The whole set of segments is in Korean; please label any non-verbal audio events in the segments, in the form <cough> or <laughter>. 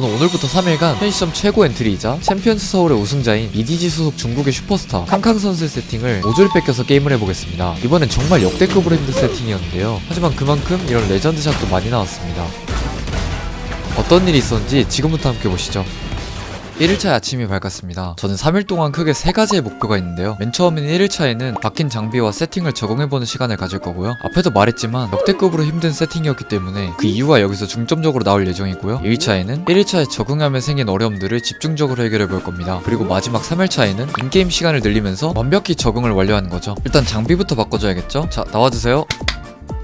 저는 오늘부터 3일간 편의점 최고 엔트리이자 챔피언스 서울의 우승자인 EDG 소속 중국의 슈퍼스타 캉캉 선수의 세팅을 모조리 뺏겨서 게임을 해보겠습니다. 이번엔 정말 역대급으로 힘든 세팅이었는데요. 하지만 그만큼 이런 레전드 샷도 많이 나왔습니다. 어떤 일이 있었는지 지금부터 함께 보시죠. 1일차 아침이 밝았습니다. 저는 3일 동안 크게 세 가지의 목표가 있는데요. 맨 처음인 1일차에는 바뀐 장비와 세팅을 적응해보는 시간을 가질 거고요. 앞에도 말했지만 역대급으로 힘든 세팅이었기 때문에 그 이유가 여기서 중점적으로 나올 예정이고요. 2일차에는 1일차에 적응하며 생긴 어려움들을 집중적으로 해결해 볼 겁니다. 그리고 마지막 3일차에는 인게임 시간을 늘리면서 완벽히 적응을 완료하는 거죠. 일단 장비부터 바꿔줘야겠죠? 자, 나와주세요.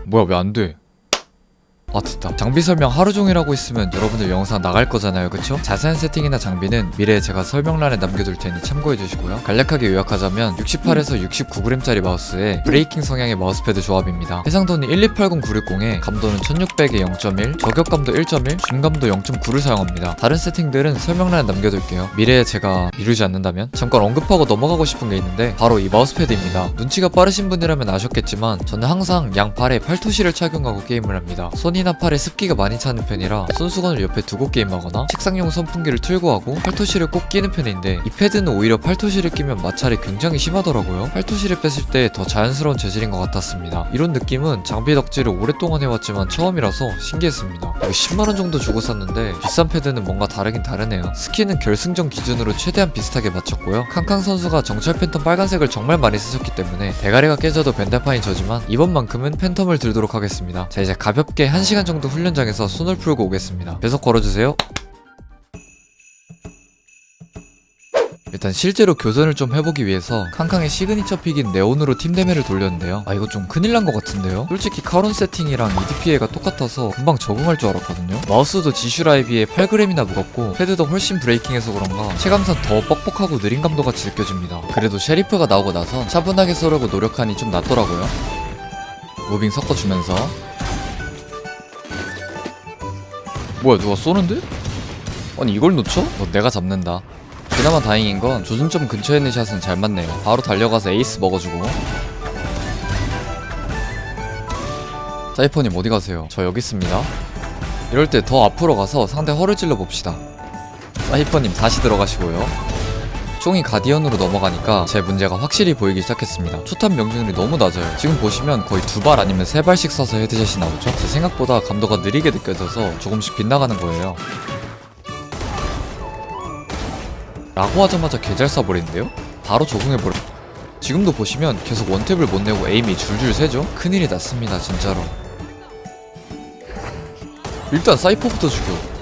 뭐야, 왜 안 돼? 아 됐다. 장비 설명 하루 종일 하고 있으면 여러분들 영상 나갈 거잖아요. 그쵸? 자세한 세팅이나 장비는 미래에 제가 설명란에 남겨둘 테니 참고해 주시고요. 간략하게 요약하자면 68에서 69g짜리 마우스에 브레이킹 성향의 마우스패드 조합입니다. 해상도는 1280960에 감도는 1600에 0.1 저격감도 1.1 중감도 0.9를 사용합니다. 다른 세팅들은 설명란에 남겨둘게요. 미래에 제가 미루지 않는다면? 잠깐 언급하고 넘어가고 싶은 게 있는데 바로 이 마우스패드입니다. 눈치가 빠르신 분이라면 아셨겠지만 저는 항상 양팔에 팔토시를 착용하고 게임을 합니다 손이나 팔에 습기가 많이 차는 편이라 손수건을 옆에 두고 게임하거나 책상용 선풍기를 틀고 하고 팔토시를 꼭 끼는 편인데 이 패드는 오히려 팔토시를 끼면 마찰이 굉장히 심하더라고요. 팔토시를 뺐을 때 더 자연스러운 재질인 것 같았습니다. 이런 느낌은 장비 덕질을 오랫동안 해왔지만 처음이라서 신기했습니다. 이거 10만원 정도 주고 샀는데 비싼 패드는 뭔가 다르긴 다르네요. 스킨은 결승전 기준으로 최대한 비슷하게 맞췄고요. 캉캉 선수가 정찰 팬텀 빨간색을 정말 많이 쓰셨기 때문에 대가리가 깨져도 벤달판이 저지만 이번만큼은 팬텀을 들도록 하겠습니다. 자 이제 가볍게 1시간 정도 훈련장에서 손을 풀고 오겠습니다. 계속 걸어주세요. 일단 실제로 교전을 좀 해보기 위해서 캉캉의 시그니처 픽인 네온으로 팀 데메를 돌렸는데요. 아 이거 좀 큰일 난 것 같은데요? 솔직히 카론 세팅이랑 EDPA가 똑같아서 금방 적응할 줄 알았거든요. 마우스도 지슈라에 비해 8g이나 무겁고 패드도 훨씬 브레이킹해서 그런가 체감상 더 뻑뻑하고 느린 감도 같이 느껴집니다. 그래도 셰리프가 나오고 나서 차분하게 쏘려고 노력하니 좀 낫더라고요. 무빙 섞어주면서 뭐야 누가 쏘는데? 아니 이걸 놓쳐? 너 내가 잡는다 그나마 다행인 건 조준점 근처에 있는 샷은 잘 맞네요 바로 달려가서 에이스 먹어주고 사이퍼님 어디 가세요? 저 여기 있습니다 이럴 때 더 앞으로 가서 상대 허를 찔러 봅시다 사이퍼님 다시 들어가시고요 총이 가디언으로 넘어가니까 제 문제가 확실히 보이기 시작했습니다. 초탑 명중률이 너무 낮아요. 지금 보시면 거의 두 발 아니면 세 발씩 쏴서 헤드샷이 나오죠. 제 생각보다 감도가 느리게 느껴져서 조금씩 빗나가는 거예요. 라고 하자마자 개잘 쏴버리는데요? 바로 적응해버려. 지금도 보시면 계속 원탭을 못 내고 에임이 줄줄 새죠? 큰일이 났습니다, 진짜로. 일단 사이퍼부터 죽여.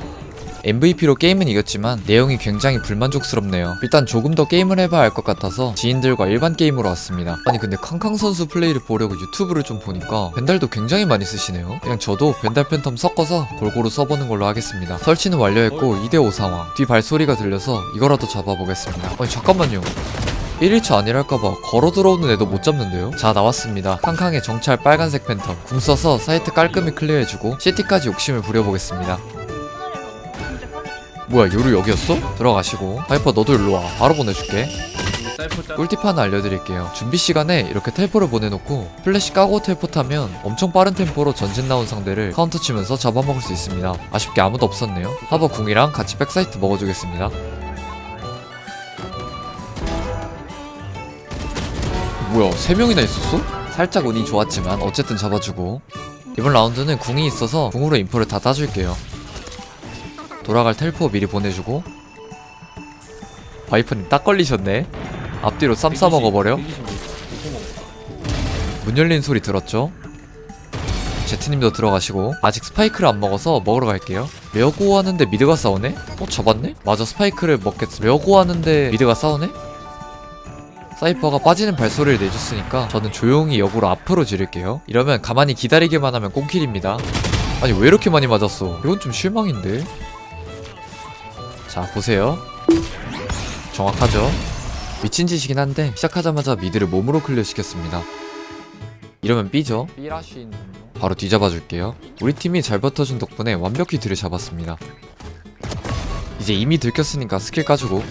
MVP로 게임은 이겼지만 내용이 굉장히 불만족스럽네요. 일단 조금 더 게임을 해봐야 할 것 같아서 지인들과 일반 게임으로 왔습니다. 아니 근데 캉캉 선수 플레이를 보려고 유튜브를 좀 보니까 벤달도 굉장히 많이 쓰시네요. 그냥 저도 벤달 팬텀 섞어서 골고루 써보는 걸로 하겠습니다. 설치는 완료했고 2대5 상황. 뒤 발소리가 들려서 이거라도 잡아보겠습니다. 아니 잠깐만요. 1일차 아니랄까봐 걸어 들어오는 애도 못 잡는데요? 자 나왔습니다 캉캉의 정찰 빨간색 팬텀 궁 써서 사이트 깔끔히 클리어해주고 CT까지 욕심을 부려보겠습니다 뭐야 요루 여기였어? 들어가시고. 하이퍼 너도 일로와. 바로 보내줄게. 꿀팁 하나 알려드릴게요. 준비 시간에 이렇게 텔포를 보내놓고 플래시 까고 텔포 타면 엄청 빠른 템포로 전진 나온 상대를 카운터 치면서 잡아먹을 수 있습니다. 아쉽게 아무도 없었네요. 하버 궁이랑 같이 백사이트 먹어주겠습니다. 뭐야 세 명이나 있었어? 살짝 운이 좋았지만 어쨌든 잡아주고. 이번 라운드는 궁이 있어서 궁으로 인포를 다 따줄게요 돌아갈 텔포 미리 보내주고. 와이프님 딱 걸리셨네. 앞뒤로 쌈 싸먹어버려. 문 열리는 소리 들었죠? 제트님도 들어가시고. 아직 스파이크를 안 먹어서 먹으러 갈게요. 레어고 하는데 미드가 싸우네? 어 잡았네? 맞아 스파이크를 먹겠어. 레어고 하는데 미드가 싸우네? 사이퍼가 빠지는 발소리를 내줬으니까 저는 조용히 역으로 앞으로 지를게요. 이러면 가만히 기다리기만 하면 꽁킬입니다. 아니 왜 이렇게 많이 맞았어? 이건 좀 실망인데 자 보세요. 정확하죠? 미친 짓이긴 한데 시작하자마자 미드를 몸으로 클리어 시켰습니다. 이러면 B죠? 바로 뒤잡아 줄게요. 우리 팀이 잘 버텨준 덕분에 완벽히 뒤를 잡았습니다. 이제 이미 들켰으니까 스킬 까주고.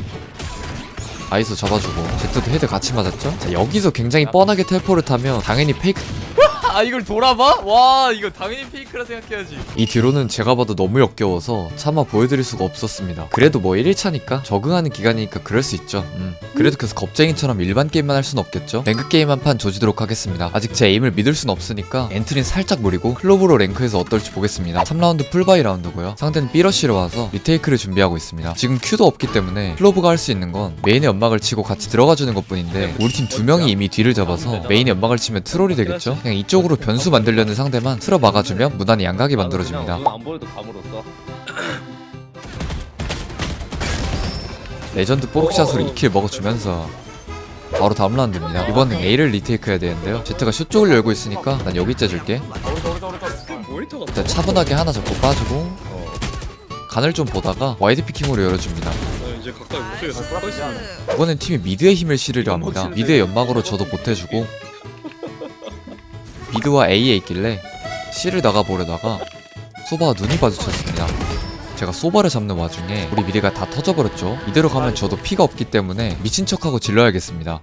아이소 잡아주고. 제트도 헤드 같이 맞았죠? 자 여기서 굉장히 뻔하게 텔포를 타면 당연히 페이크 아 이걸 돌아봐? 와 이거 당연히 페이크라 생각해야지. 이 뒤로는 제가 봐도 너무 역겨워서 차마 보여드릴 수가 없었습니다. 그래도 뭐 1일차니까 적응하는 기간이니까 그럴 수 있죠. 음. 그래도 계속 겁쟁이처럼 일반 게임만 할 순 없겠죠? 랭크 게임 한 판 조지도록 하겠습니다. 아직 제 에임을 믿을 순 없으니까 엔트리는 살짝 무리고 클로브로 랭크에서 어떨지 보겠습니다. 3라운드 풀바이 라운드고요. 상대는 삐러시로 와서 리테이크를 준비하고 있습니다. 지금 큐도 없기 때문에 클로브가 할 수 있는 건 메인의 연막을 치고 같이 들어가주는 것 뿐인데 우리 팀 두 명이 이미 뒤를 잡아서 메인의 연막을 치면 트롤이 되겠죠? 그냥 이쪽으로 변수 만들려는 상대만 틀어 막아주면 무난히 양각이 만들어집니다. 눈안 보여도 감으로써. 레전드 뽀록샷으로 2킬 먹어주면서 바로 다음 라운드입니다. 이번엔 A를 리테이크 해야 되는데요. 제트가 슛 쪽을 열고 있으니까 난 여기 째줄게. 일단 차분하게 하나 잡고 빠지고 간을 좀 보다가 와이드 피킹으로 열어줍니다. 이제 가까이 모습이 다떠 있어. 이번엔 팀이 미드의 힘을 실으려 합니다. 미드의 연막으로 저도 보태주고 미드와 A에 있길래 C를 나가보려다가 소바가 눈이 마주쳤습니다. 제가 소바를 잡는 와중에 우리 미드가 다 터져버렸죠. 이대로 가면 저도 피가 없기 때문에 미친 척하고 질러야겠습니다.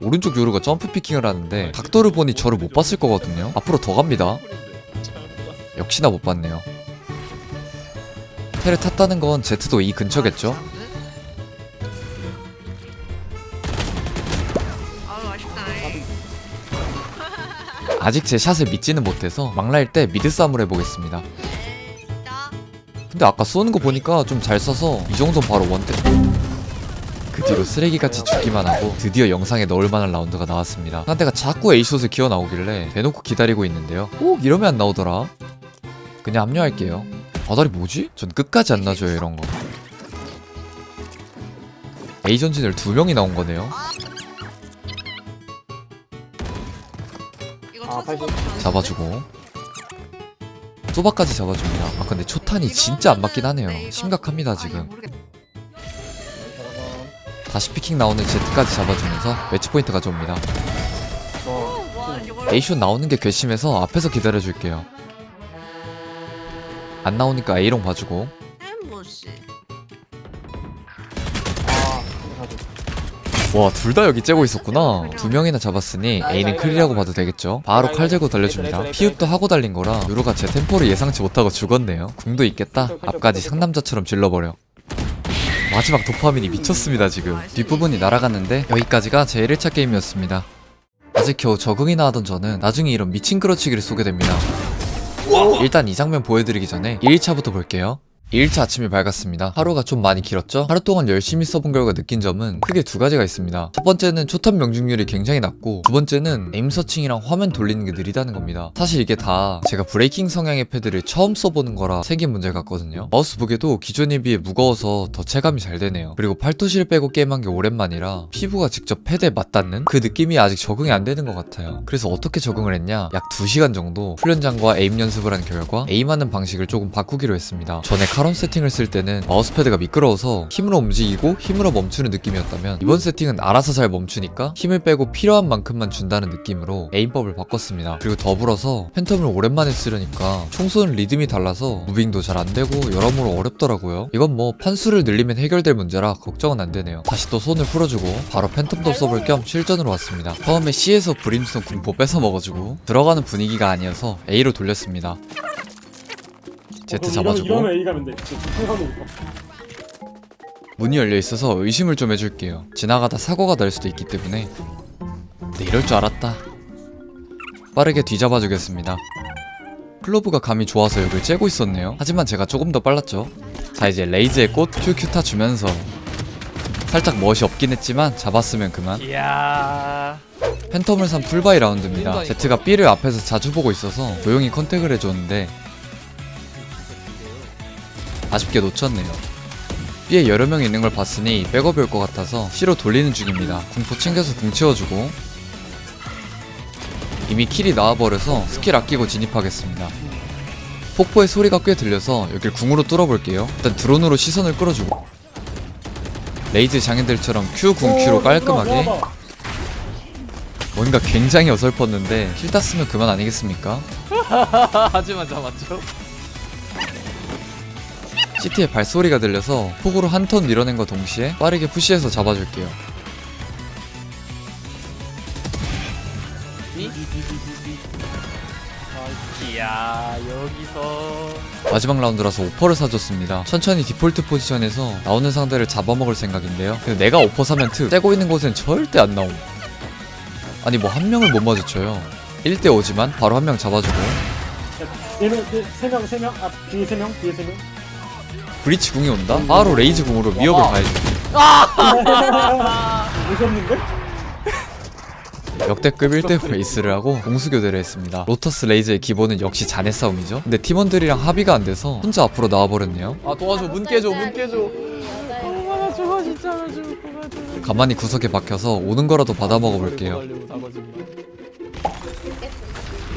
오른쪽 요루가 점프 피킹을 하는데 각도를 보니 저를 못 봤을 거거든요. 앞으로 더 갑니다. 역시나 못 봤네요 테를 탔다는 건 제트도 이 근처겠죠. 아직 제 샷을 믿지는 못해서 막라일 때 미드 싸움을 해보겠습니다. 자, 근데 아까 쏘는 거 보니까 좀잘 쏴서 이 정도는 바로 원대. 그 뒤로 쓰레기같이 죽기만 하고 드디어 영상에 넣을 만한 라운드가 나왔습니다. 상대가 자꾸 A숏을 기어 나오길래 대놓고 기다리고 있는데요. 꼭 이러면 안 나오더라. 그냥 합류할게요 아다리 뭐지? 전 끝까지 안 놔줘요 이런 거. A 전진을 두 명이 나온 거네요. 이거 아, 잡아주고. 소바까지 잡아줍니다. 아 근데 초탄이 진짜 안 맞긴 하네요. 심각합니다 지금. 다시 피킹 나오는 제트까지 잡아주면서 매치 포인트 가 져옵니다. A숏 나오는 게 괘씸해서 앞에서 기다려줄게요 안 나오니까 A롱 봐주고 햄버시. 와 둘 다 여기 째고 있었구나 두 명이나 잡았으니 A는 클리라고 봐도 되겠죠 바로 칼 재고 달려줍니다 피읍도 하고 달린 거라 유로가 제 템포를 예상치 못하고 죽었네요 궁도 있겠다 앞까지 상남자처럼 질러버려 마지막 도파민이 미쳤습니다 지금 뒷부분이 날아갔는데 여기까지가 제 1일차 게임이었습니다 아직 겨우 적응이나 하던 저는 나중에 이런 미친 끌어치기를 쏘게 됩니다 일단 이 장면 보여드리기 전에 1일차부터 볼게요 2일차 아침이 밝았습니다. 하루가 좀 많이 길었죠? 하루 동안 열심히 써본 결과 느낀 점은 크게 두 가지가 있습니다. 첫 번째는 초탑 명중률이 굉장히 낮고 두 번째는 에임 서칭이랑 화면 돌리는 게 느리다는 겁니다. 사실 이게 다 제가 브레이킹 성향의 패드를 처음 써보는 거라 생긴 문제 같거든요. 마우스 무게도 기존에 비해 무거워서 더 체감이 잘 되네요. 그리고 팔토시를 빼고 게임한 게 오랜만이라 피부가 직접 패드에 맞닿는 그 느낌이 아직 적응이 안 되는 것 같아요. 그래서 어떻게 적응을 했냐? 약 2시간 정도 훈련장과 에임 연습을 한 결과 에임하는 방식을 조금 바꾸기로 했습니다. 전에 카론 세팅을 쓸 때는 마우스패드가 미끄러워서 힘으로 움직이고 힘으로 멈추는 느낌이었다면 이번 세팅은 알아서 잘 멈추니까 힘을 빼고 필요한 만큼만 준다는 느낌으로 에임법을 바꿨습니다. 그리고 더불어서 팬텀을 오랜만에 쓰려니까 총 쏘는 리듬이 달라서 무빙도 잘 안되고 여러모로 어렵더라고요. 이건 뭐 판수를 늘리면 해결될 문제라 걱정은 안 되네요. 다시 또 손을 풀어주고 바로 팬텀도 써볼 겸 실전으로 왔습니다. 처음에 C에서 브림스톤 궁포 뺏어 먹어주고 들어가는 분위기가 아니어서 A로 돌렸습니다. 제트 잡아주고 이러면 A 가면 돼. 지금 생각해보니까. 문이 열려 있어서 의심을 좀 해줄게요. 지나가다 사고가 날 수도 있기 때문에. 네, 이럴 줄 알았다. 빠르게 뒤잡아 주겠습니다. 클로브가 감이 좋아서 여길 째고 있었네요. 하지만 제가 조금 더 빨랐죠. 자 이제 레이즈의 꽃 큐큐 타 주면서 살짝 멋이 없긴 했지만 잡았으면 그만. 이야. 팬텀을 산 풀바이 라운드입니다. 제트가 B를 앞에서 자주 보고 있어서 조용히 컨택을 해줬는데 아쉽게 놓쳤네요. B에 여러 명이 있는 걸 봤으니 백업이 올 것 같아서 C로 돌리는 중입니다. 궁포 챙겨서 궁 채워주고 이미 킬이 나와버려서 스킬 아끼고 진입하겠습니다. 폭포의 소리가 꽤 들려서 여길 궁으로 뚫어볼게요. 일단 드론으로 시선을 끌어주고 레이즈 장인들처럼 Q 궁 Q로 깔끔하게 뭔가 굉장히 어설펐는데 힐 땄으면 그만 아니겠습니까? <laughs> 하지만 잡았죠. CT의 발소리가 들려서 폭으로 한 턴 밀어낸 것 동시에 빠르게 푸시해서 잡아줄게요. 이야 여기서 마지막 라운드라서 오퍼를 사줬습니다. 천천히 디폴트 포지션에서 나오는 상대를 잡아먹을 생각인데요. 근데 내가 오퍼 사면 특 째고 있는 곳엔 절대 안 나옴. 아니 뭐 한 명을 못 마주쳐요. 1대 5지만 바로 한 명 잡아주고 얘는 세명 세명아 뒤에 세명 뒤에 세명 브리치 궁이 온다? 바로 레이즈 궁으로 위협을 가해줘. 오셨는데? 역대급 1대5 에이스를 하고 공수교대를 했습니다. 로터스 레이즈의 기본은 역시 자네 싸움이죠. 근데 팀원들이랑 합의가 안 돼서 혼자 앞으로 나와버렸네요. 아 도와줘 문 깨줘 문 깨줘 가만히 구석에 박혀서 오는 거라도 받아 먹어볼게요.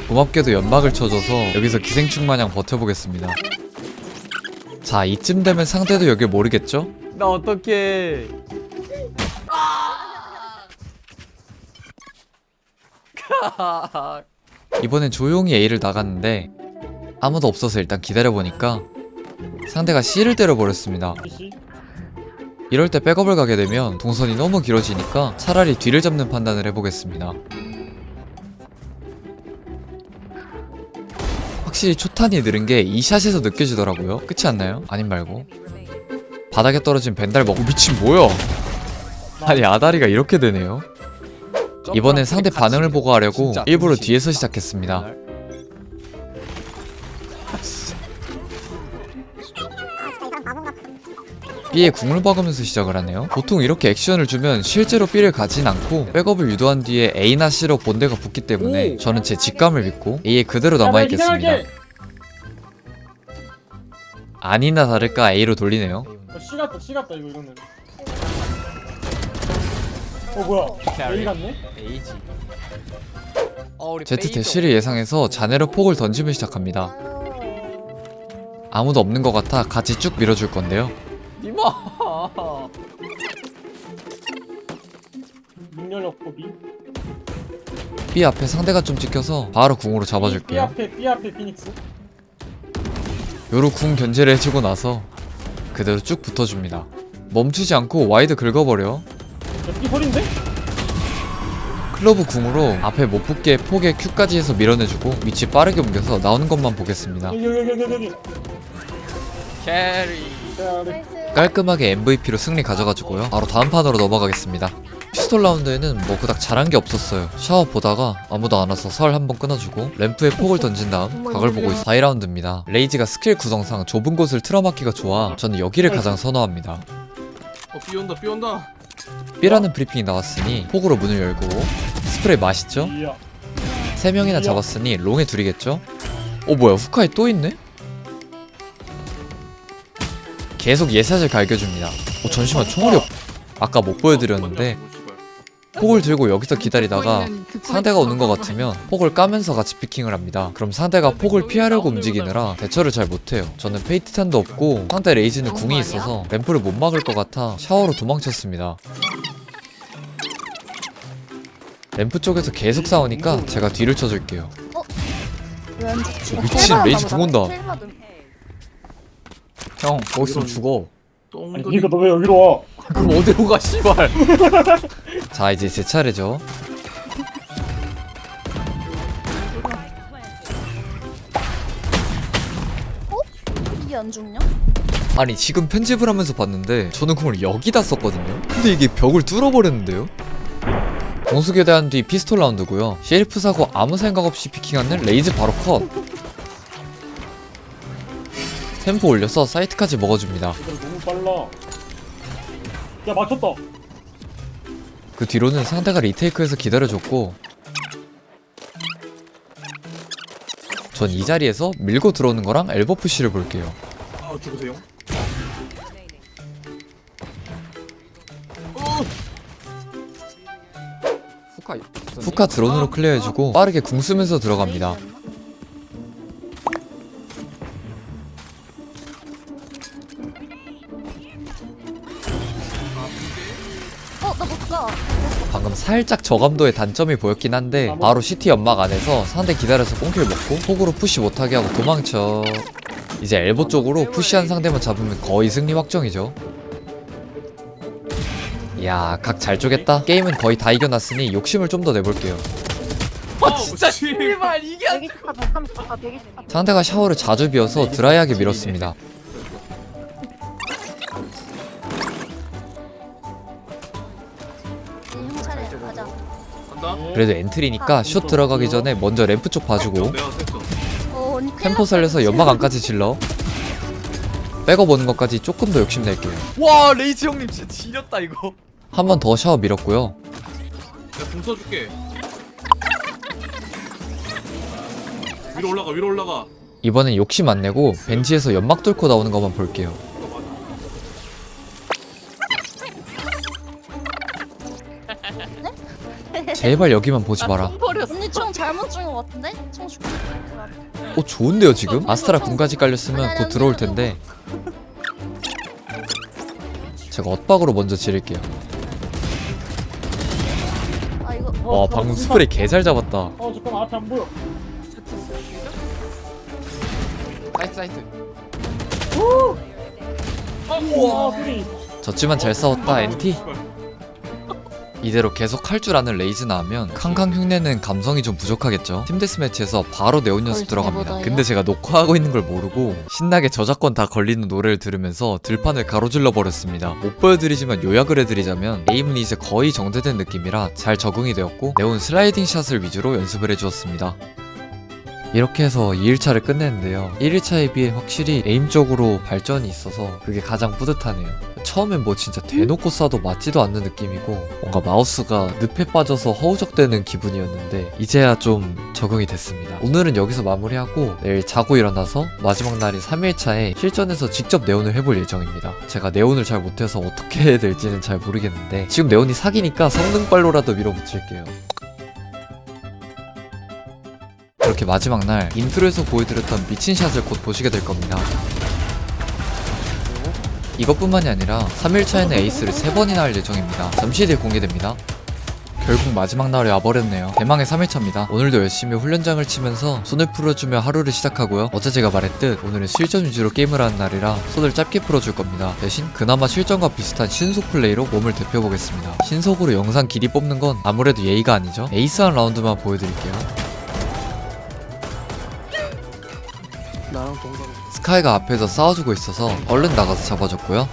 고맙게도 연막을 쳐줘서 여기서 기생충 마냥 버텨보겠습니다. 자 이쯤 되면 상대도 여길 모르겠죠? 나 어떡해 <laughs> 이번엔 조용히 A를 나갔는데 아무도 없어서 일단 기다려보니까 상대가 C를 때려버렸습니다. 씨 이럴 때 백업을 가게 되면 동선이 너무 길어지니까 차라리 뒤를 잡는 판단을 해보겠습니다. 확실히 초탄이 느린 게 이 샷에서 느껴지더라고요. 끝이 않나요? 아님 말고. 바닥에 떨어진 벤달 먹고 미친 뭐야? 아니 아다리가 이렇게 되네요. 이번엔 상대 반응을 보고 하려고 일부러 뒤에서 시작했습니다. B에 궁을 박으면서 시작을 하네요. 보통 이렇게 액션을 주면 실제로 B를 가진 않고 백업을 유도한 뒤에 A나 C로 본대가 붙기 때문에 오. 저는 제 직감을 믿고 A에 그대로 남아있겠습니다. 아니나 다를까 A로 돌리네요. 어, 씨 같다 씨 같다 이거 이러면 어 뭐야 A 같네? 에이지 어 페이저. 대시를 예상해서 자네로 폭을 던지며 시작합니다. 아무도 없는 것 같아 같이 쭉 밀어줄 건데요. 니마 민열력 포비 B 앞에 상대가 좀 찍혀서 바로 궁으로 B 잡아줄게요. 앞에 B 앞에 피닉스 요로 궁 견제를 해주고 나서 그대로 쭉 붙어줍니다. 멈추지 않고 와이드 긁어버려. 야 B 소린데? 클로브 궁으로 앞에 못 붙게 폭에 Q까지 해서 밀어내주고 위치 빠르게 옮겨서 나오는 것만 보겠습니다. 여기 여기 여기 여기 여기 캐리. 깔끔하게 MVP로 승리 가져가지고요. 바로 다음 판으로 넘어가겠습니다. 피스톨 라운드에는 뭐 그닥 잘한 게 없었어요. 샤워 보다가 아무도 안 와서 설 한 번 끊어주고 램프에 폭을 던진 다음 각을 보고 있어 4라운드입니다. 레이지가 스킬 구성상 좁은 곳을 틀어막기가 좋아 저는 여기를 가장 선호합니다. 어 삐온다 삐온다 B라는 브리핑이 나왔으니 폭으로 문을 열고 스프레이 맛있죠? 이야 3명이나 잡았으니 롱에 둘이겠죠? 어 뭐야 후카이 또 있네? 계속 예샷을 갈겨줍니다. 어 잠시만 총알이 없... 아까 못 보여드렸는데 폭을 들고 여기서 기다리다가 상대가 오는 것 같으면 폭을 까면서 같이 피킹을 합니다. 그럼 상대가 폭을 피하려고 움직이느라 대처를 잘 못해요. 저는 페이트탄도 없고 상대 레이즈는 궁이 있어서 램프를 못 막을 것 같아 샤워로 도망쳤습니다. 램프 쪽에서 계속 싸우니까 제가 뒤를 쳐줄게요. 죽지? 어, 미친, 레이지 궁 온다. 형 거기 있으면 죽어. 아니 이거 너왜 여기로 와? <laughs> 그럼 어디로 가 씨발? <laughs> 자 이제 제 차례죠. 이게 안 죽냐? 아니 지금 편집을 하면서 봤는데 저는 그걸 여기다 썼거든요. 근데 이게 벽을 뚫어버렸는데요? 공수교대한 뒤 피스톨 라운드고요. 셰리프 사고 아무 생각 없이 피킹하는 레이즈 바로 컷 템포 올려서 사이트까지 먹어줍니다. 너무 빨라. 야 막혔다. 그 뒤로는 상대가 리테이크해서 기다려줬고 전 이 자리에서 밀고 들어오는 거랑 엘보 푸시를 볼게요. 아 죽으세요? 후카 드론으로 클리어해주고 빠르게 궁 쓰면서 들어갑니다 방금 살짝 저감도의 단점이 보였긴 한데 바로 CT 연막 안에서 상대 기다려서 꽁킬 먹고 폭으로 푸시 못하게 하고 도망쳐 이제 엘보 쪽으로 푸시한 상대만 잡으면 거의 승리 확정이죠. 이야, 각 잘 쪼겠다. 게임은 거의 다 이겨놨으니 욕심을 좀 더 내볼게요. 아 진짜 씨발 이게 124, 134, 124. 상대가 샤워를 자주 비워서 드라이하게 밀었습니다. 그래도 엔트리니까 슛 들어가기 전에 먼저 램프 쪽 봐주고 어, 큰일 템포. 살려서 연막 안까지 질러 백업 오는 것까지 조금 더 욕심낼게요. 와 레이즈 형님 진짜 지렸다 이거 한 번 더 샤워 밀었고요. 내가 공 써줄게 위로 올라가 위로 올라가 이번엔 욕심 안 내고 벤치에서 연막 뚫고 나오는 것만 볼게요. 제발 여기만 보지 마라. 언니 총 잘못 준 것 같은데? 총 줄게. 어 좋은데요 지금? 아스트라 군까지 깔렸으면 곧 들어올 텐데. 제가 엇박으로 먼저 지를게요. 아 이거 어, 와 방금 스프레이 개 잘 잡았다. 어 잠깐만 앞에 안 보여 사이트 사이트 우와 소리 졌지만 잘 싸웠다 NT. 이대로 계속 할 줄 아는 레이즈 나오면 캉캉 흉내는 감성이 좀 부족하겠죠. 팀 데스매치에서 바로 네온 연습 들어갑니다. 근데 제가 녹화하고 있는 걸 모르고 신나게 저작권 다 걸리는 노래를 들으면서 들판을 가로질러 버렸습니다. 못 보여드리지만 요약을 해드리자면 에임은 이제 거의 정제된 느낌이라 잘 적응이 되었고 네온 슬라이딩 샷을 위주로 연습을 해주었습니다. 이렇게 해서 2일차를 끝냈는데요. 1일차에 비해 확실히 에임적으로 발전이 있어서 그게 가장 뿌듯하네요. 처음엔 뭐 진짜 대놓고 쏴도 맞지도 않는 느낌이고 뭔가 마우스가 늪에 빠져서 허우적대는 기분이었는데 이제야 좀 적응이 됐습니다. 오늘은 여기서 마무리하고 내일 자고 일어나서 마지막 날인 3일차에 실전에서 직접 네온을 해볼 예정입니다. 제가 네온을 잘 못해서 어떻게 해야 될지는 잘 모르겠는데 지금 네온이 사기니까 성능빨로라도 밀어붙일게요. 이렇게 마지막 날 인트로에서 보여드렸던 미친 샷을 곧 보시게 될 겁니다. 이것뿐만이 아니라 3일차에는 에이스를 3번이나 할 예정입니다. 잠시 뒤에 공개됩니다. 결국 마지막 날이 와버렸네요. 대망의 3일차입니다. 오늘도 열심히 훈련장을 치면서 손을 풀어주며 하루를 시작하고요. 어제 제가 말했듯 오늘은 실전 위주로 게임을 하는 날이라 손을 짧게 풀어줄 겁니다. 대신 그나마 실전과 비슷한 신속 플레이로 몸을 대표보겠습니다. 신속으로 영상 길이 뽑는 건 아무래도 예의가 아니죠. 에이스 한 라운드만 보여드릴게요. 스카이가 앞에서 싸워주고 있어서 얼른 나가서 잡아줬고요.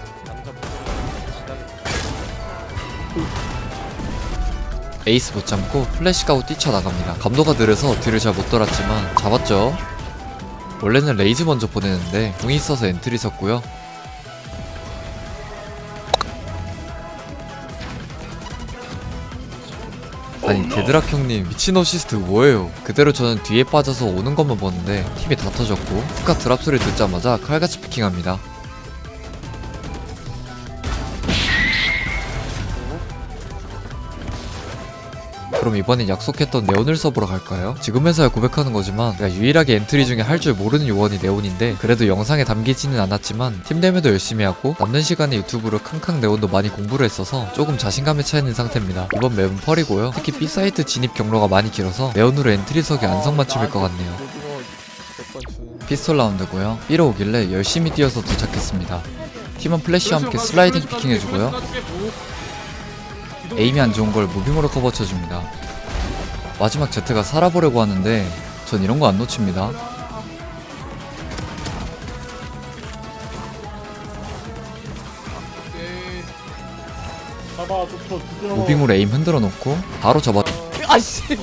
에이스 못 참고 플래시 가고 뛰쳐나갑니다. 감도가 느려서 뒤를 잘 못 돌았지만 잡았죠. 원래는 레이즈 먼저 보내는데 궁이 있어서 엔트리 섰고요. 아니 데드락 형님 미친 어시스트 뭐예요? 그대로 저는 뒤에 빠져서 오는 것만 보는데 팀이 다 터졌고 후카 드랍 소리 듣자마자 칼같이 피킹합니다 그럼 이번엔 약속했던 네온을 서보러 갈까요? 지금에서야 고백하는 거지만 내가 유일하게 엔트리 중에 할 줄 모르는 요원이 네온인데 그래도 영상에 담기지는 않았지만 팀대회도 열심히 하고 남는 시간에 유튜브로 캉캉 네온도 많이 공부를 했어서 조금 자신감에 차 있는 상태입니다. 이번 맵은 펄이고요. 특히 B사이트 진입 경로가 많이 길어서 네온으로 엔트리석이 안성 맞춤일 것 같네요. 피스톨 라운드고요. B로 오길래 열심히 뛰어서 도착했습니다. 팀원 플래시와 함께 슬라이딩 피킹 해주고요. 에임이 안 좋은 걸 무빙으로 커버 쳐줍니다. 마지막 제트가 살아보려고 하는데 전 이런 거 안 놓칩니다. 잡아 무빙으로 에임 흔들어 놓고 바로 접어 아씨 신년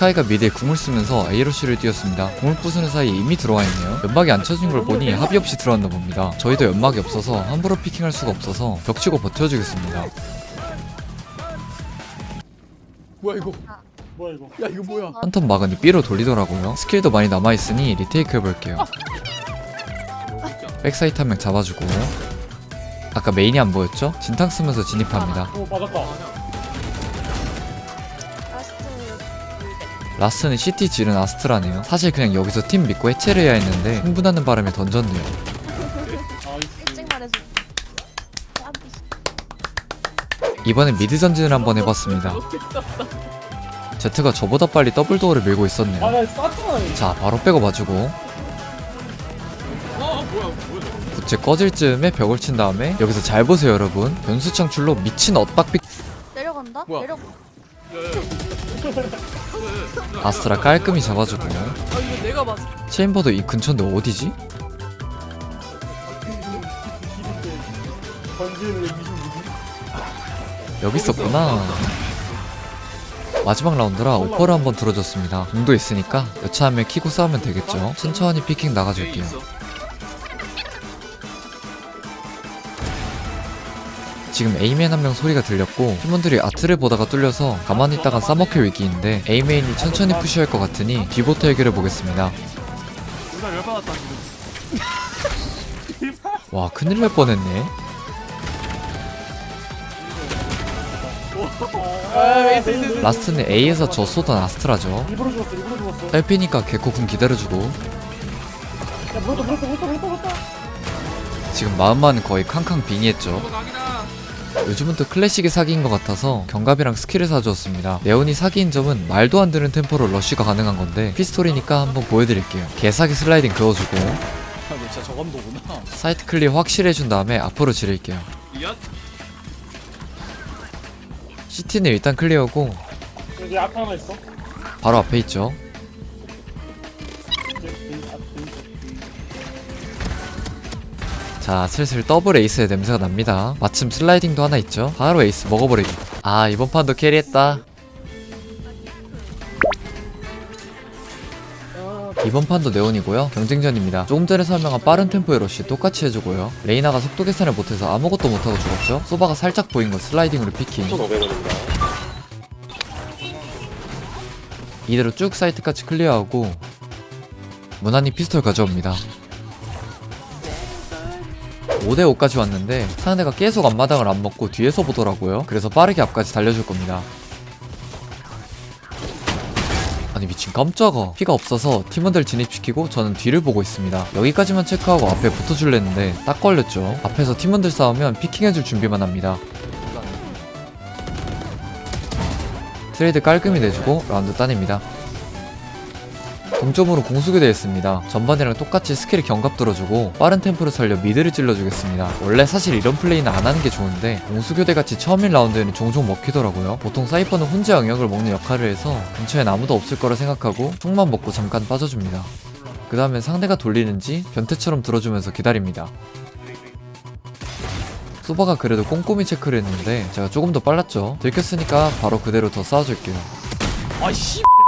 스카이가 미드에 궁을 쓰면서 A로시를 뛰었습니다. 궁을 부수는 사이에 이미 들어와 있네요. 연막이 안 쳐진 걸 보니 합의 없이 들어왔나 봅니다. 저희도 연막이 없어서 함부로 피킹할 수가 없어서 벽치고 버텨주겠습니다. 뭐야 이거 뭐야 이거 야 이거 뭐야 한턴 막으니 B로 돌리더라고요. 스킬도 많이 남아있으니 리테이크 해볼게요. 백사이트 한 명 잡아주고 아까 메인이 안 보였죠? 진탕 쓰면서 진입합니다. 오 맞았다 라스는 CT 지른 아스트라네요. 사실 그냥 여기서 팀 믿고 해체를 해야 했는데 흥분하는 바람에 던졌네요. 일찍 말해줘. 이번엔 미드 전진을 한번 해봤습니다. 제트가 저보다 빨리 더블 도어를 밀고 있었네요. 아나 쐈잖아 자 바로 빼고 봐주고 부채 꺼질 즈음에 벽을 친 다음에 여기서 잘 보세요 여러분 변수 창출로 미친 엇박비 내려간다? 뭐야? 내려. 아스트라 깔끔히 잡아주고. 아 이거 내가 봤어 체인버도 이 근처인데 어디지? 번지는 26. 여기 있었구나. 마지막 라운드라 오퍼를 한번 들어줬습니다. 공도 있으니까 여차하면 키고 싸우면 되겠죠. 천천히 피킹 나가줄게요 지금 에이맨 한 명 소리가 들렸고 팀원들이 아트를 보다가 뚫려서 가만히 있다가 싸먹힐 위기인데 에이맨이 천천히 푸시할 것 같으니 뒤부터 해결해 보겠습니다 누나 열 받았다 지금. <laughs> 와 큰일 날 뻔했네. 라스트는 A에서 저 쏘던 아스트라죠 일부러 죽었어 일부러 죽었어. 딸피니까 개코군 기다려주고 야 물었다 물었다 물었다 물었다 물었다. 지금 마음만은 거의 캉캉 빙의했죠 요즘은 또 클래식이 사기인 것 같아서 경갑이랑 스킬을 사주었습니다. 네온이 사기인 점은 말도 안 되는 템포로 러쉬가 가능한 건데 피스톨이니까 한번 보여드릴게요. 개사기 슬라이딩 그어주고 아너 진짜 저감도구나. 사이트 클리어 확실히 해준 다음에 앞으로 지를게요. CT는 일단 클리어고 여기 앞에 하나 있어. 바로 앞에 있죠 자 슬슬 더블 에이스의 냄새가 납니다. 마침 슬라이딩도 하나 있죠? 바로 에이스 먹어버리기. 아 이번 판도 캐리했다. 이번 판도 네온이고요. 경쟁전입니다. 조금 전에 설명한 빠른 템포의 러쉬 똑같이 해주고요. 레이나가 속도 계산을 못해서 아무것도 못하고 죽었죠? 소바가 살짝 보인 거 슬라이딩으로 피킹. 이대로 쭉 사이트까지 클리어하고 무난히 피스톨 가져옵니다 5대5까지 왔는데 상대가 계속 앞마당을 안 먹고 뒤에서 보더라고요. 그래서 빠르게 앞까지 달려줄 겁니다. 아니 미친 깜짝아. 피가 없어서 팀원들 진입시키고 저는 뒤를 보고 있습니다. 여기까지만 체크하고 앞에 붙어줄랬는데 딱 걸렸죠. 앞에서 팀원들 싸우면 피킹해줄 준비만 합니다. 트레이드 깔끔히 내주고 라운드 따냅니다 동점으로 공수교대 했습니다. 전반이랑 똑같이 스킬 경갑 들어주고 빠른 템포를 살려 미드를 찔러주겠습니다. 원래 사실 이런 플레이는 안 하는 게 좋은데 공수교대 같이 처음인 라운드에는 종종 먹히더라고요. 보통 사이퍼는 혼자 영역을 먹는 역할을 해서 근처엔 아무도 없을 거라 생각하고 총만 먹고 잠깐 빠져줍니다. 그 다음엔 상대가 돌리는지 변태처럼 들어주면서 기다립니다. 소바가 그래도 꼼꼼히 체크를 했는데 제가 조금 더 빨랐죠. 들켰으니까 바로 그대로 더 쌓아줄게요. 아씨 도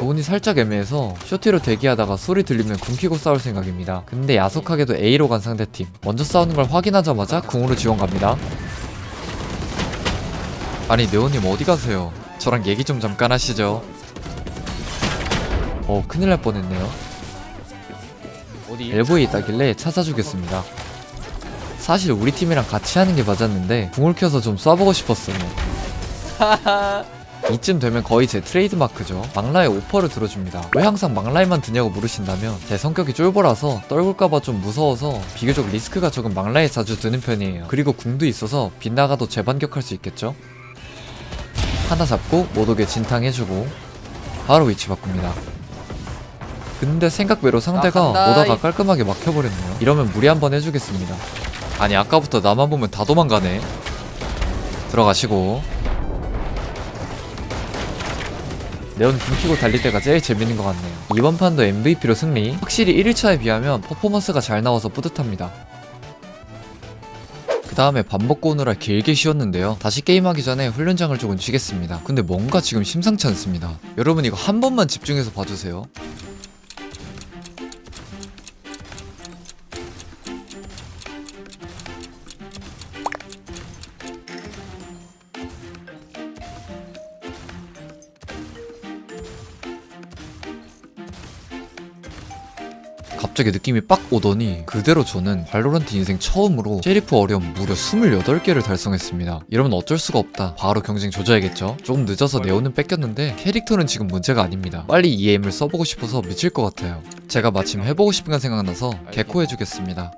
운이 살짝 애매해서 쇼티로 대기하다가 소리 들리면 궁 키고 싸울 생각입니다. 근데 야속하게도 A로 간 상대팀 먼저 싸우는 걸 확인하자마자 궁으로 지원 갑니다. 아니 네오님 어디 가세요? 저랑 얘기 좀 잠깐 하시죠. 어 큰일 날 뻔했네요. 어디 엘보에 있다길래 찾아주겠습니다. 사실 우리 팀이랑 같이 하는 게 맞았는데 궁을 켜서 좀 쏴보고 싶었어요. <laughs> 이쯤 되면 거의 제 트레이드 마크죠. 막라에 오퍼를 들어줍니다. 왜 항상 막라에만 드냐고 물으신다면 제 성격이 쫄보라서 떨굴까봐 좀 무서워서 비교적 리스크가 적은 막라에 자주 드는 편이에요. 그리고 궁도 있어서 빗나가도 재반격할 수 있겠죠? 하나 잡고 못 오게 진탕해주고 바로 위치 바꿉니다. 근데 생각 외로 상대가 아. 오다가 깔끔하게 막혀버렸네요. 이러면 무리 한번 해주겠습니다. 아니 아까부터 나만 보면 다 도망가네. 들어가시고 네온 굶키고 달릴 때가 제일 재밌는 것 같네요. 이번 판도 MVP로 승리. 확실히 1일차에 비하면 퍼포먼스가 잘 나와서 뿌듯합니다. 그 다음에 밥 먹고 오느라 길게 쉬었는데요. 다시 게임하기 전에 훈련장을 조금 쉬겠습니다. 근데 뭔가 지금 심상치 않습니다. 여러분 이거 한 번만 집중해서 봐주세요. 갑자기 느낌이 빡 오더니 그대로 저는 발로란트 인생 처음으로 셰리프 어려움 무려 28개를 달성했습니다. 이러면 어쩔 수가 없다. 바로 경쟁 조져야겠죠? 조금 늦어서 네오는 뺏겼는데 캐릭터는 지금 문제가 아닙니다. 빨리 이 에임을 써보고 싶어서 미칠 것 같아요. 제가 마침 해보고 싶은 거 생각나서 개코 해주겠습니다.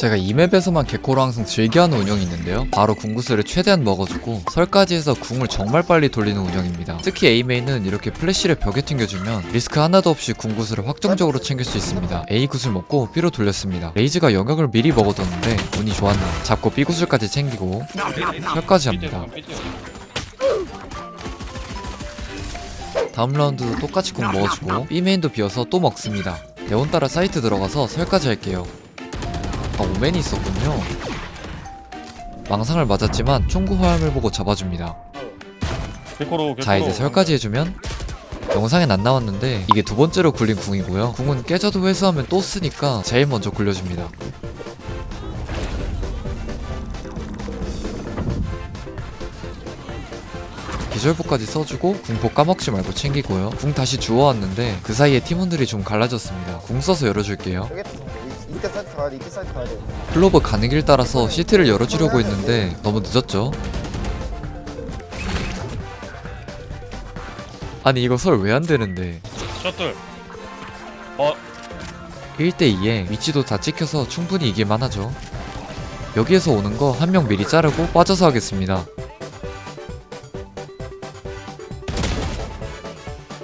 제가 이 맵에서만 개코로 항상 즐겨하는 운영이 있는데요. 바로 궁구슬을 최대한 먹어주고 설까지 해서 궁을 정말 빨리 돌리는 운영입니다. 특히 A메인은 이렇게 플래시를 벽에 튕겨주면 리스크 하나도 없이 궁구슬을 확정적으로 챙길 수 있습니다. A 구슬 먹고 B로 돌렸습니다. 레이즈가 영역을 미리 먹어뒀는데 운이 좋았네요. 잡고 B 구슬까지 챙기고 설까지 합니다. 다음 라운드도 똑같이 궁 먹어주고 B메인도 비어서 또 먹습니다. 대원 따라 사이트 들어가서 설까지 할게요 아 오맨이 있었군요. 망상을 맞았지만 총구 화염을 보고 잡아줍니다. 개코로 개코로. 자 이제 설까지 해주면 영상엔 안 나왔는데 이게 두 번째로 굴린 궁이고요. 궁은 깨져도 회수하면 또 쓰니까 제일 먼저 굴려줍니다. 기절포까지 써주고 궁포 까먹지 말고 챙기고요. 궁 다시 주워왔는데 그 사이에 팀원들이 좀 갈라졌습니다. 궁 써서 열어줄게요 이때 사이트 가야 돼 이때 사이트 가야 돼 클로버 가는 길 따라서 시트를 열어주려고 했는데 너무 늦었죠? 아니 이거 설 왜 안 되는데? 셔틀. 1대2에 위치도 다 찍혀서 충분히 이길만 하죠. 여기에서 오는 거 한 명 미리 자르고 빠져서 하겠습니다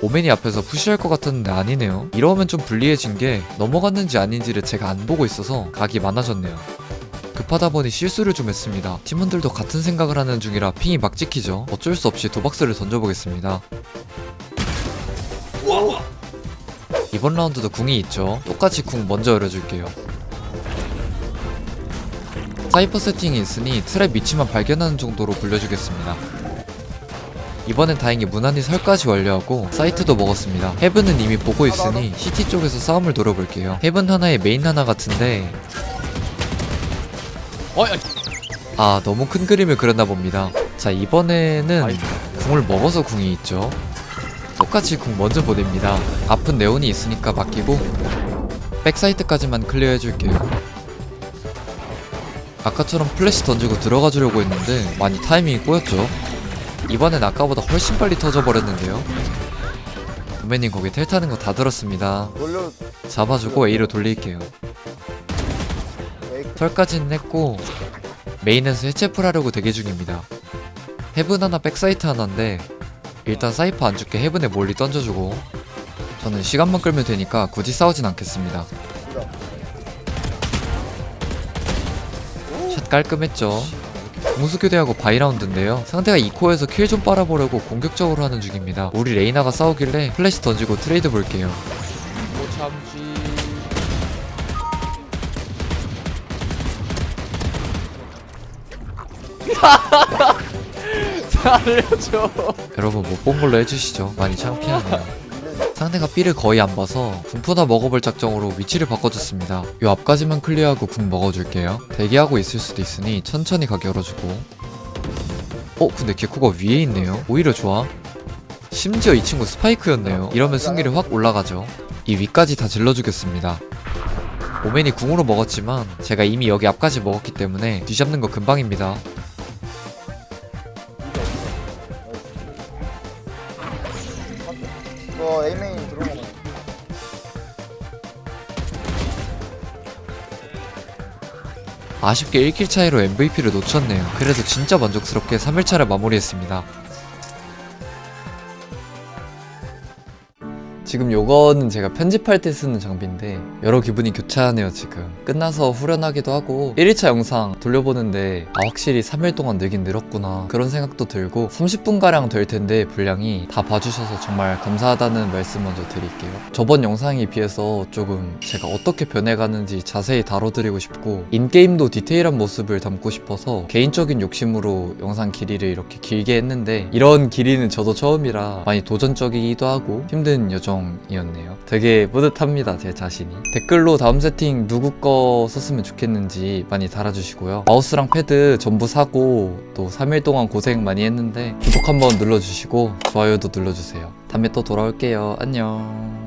오맨이 앞에서 푸시할 것 같았는데 아니네요 이러면 좀 불리해진 게 넘어갔는지 아닌지를 제가 안 보고 있어서 각이 많아졌네요 급하다 보니 실수를 좀 했습니다 팀원들도 같은 생각을 하는 중이라 핑이 막 찍히죠 어쩔 수 없이 도박스를 던져보겠습니다 이번 라운드도 궁이 있죠. 똑같이 궁 먼저 열어줄게요. 사이퍼 세팅이 있으니 트랩 위치만 발견하는 정도로 굴려주겠습니다. 이번엔 다행히 무난히 설까지 완료하고 사이트도 먹었습니다. 헤븐은 이미 보고 있으니 CT 쪽에서 싸움을 노려볼게요. 헤븐 하나에 메인 하나 같은데 어, 야, 아 너무 큰 그림을 그렸나 봅니다. 자 이번에는. 궁을 먹어서 궁이 있죠. 똑같이 궁 먼저 보냅니다. 아픈 네온이 있으니까 맡기고 백사이트까지만 클리어 해줄게요. 아까처럼 플래시 던지고 들어가 주려고 했는데 많이 타이밍이 꼬였죠. 이번엔 아까보다 훨씬 빨리 터져버렸는데요. 도매님 거기 텔 타는 거 다 들었습니다. 잡아주고 A로 돌릴게요. 왜 털까지는 했고 메인에서 해체풀 하려고 대기 중입니다. 헤븐 하나 백사이트 하나인데 일단 사이퍼 안 죽게 헤븐에 몰리 던져주고 저는 시간만 끌면 되니까 굳이 싸우진 않겠습니다. 샷 깔끔했죠. 공수교대하고 바이라운드인데요. 상대가 2코에서 킬 좀 빨아보려고 공격적으로 하는 중입니다. 우리 레이나가 싸우길래 플래시 던지고 트레이드 볼게요. 못 참지. <laughs> 살려줘. 여러분 못 본 걸로 해주시죠. 많이 창피하네요. 상대가 B를 거의 안 봐서 궁푸나 먹어볼 작정으로 위치를 바꿔줬습니다. 요 앞까지만 클리어하고 궁 먹어줄게요. 대기하고 있을 수도 있으니 천천히 가게 열어주고 어? 근데 개코가 위에 있네요. 오히려 좋아. 심지어 이 친구 스파이크였네요. 이러면 승률이 확 올라가죠. 이 위까지 다 질러주겠습니다. 오맨이 궁으로 먹었지만 제가 이미 여기 앞까지 먹었기 때문에 뒤잡는 거 금방입니다. 아쉽게 1킬 차이로 MVP를 놓쳤네요. 그래도 진짜 만족스럽게 3일차를 마무리했습니다. 지금 요거는 제가 편집할 때 쓰는 장비인데 여러 기분이 교차 하네요 지금. 끝나서 후련하기도 하고 1일차 영상 돌려보는데 아 확실히 3일 동안 늘긴 늘었구나. 그런 생각도 들고 30분가량 될 텐데 분량이 다 봐주셔서 정말 감사하다는 말씀 먼저 드릴게요. 저번 영상에 비해서 조금 제가 어떻게 변해가는지 자세히 다뤄드리고 싶고 인게임도 디테일한 모습을 담고 싶어서 개인적인 욕심으로 영상 길이를 이렇게 길게 했는데 이런 길이는 저도 처음이라 많이 도전적이기도 하고 힘든 여정이었네요. 되게 뿌듯합니다 제 자신이. 댓글로 다음 세팅 누구 거 썼으면 좋겠는지 많이 달아주시고요. 마우스랑 패드 전부 사고 또 3일 동안 고생 많이 했는데 구독 한번 눌러주시고 좋아요도 눌러주세요. 다음에 또 돌아올게요. 안녕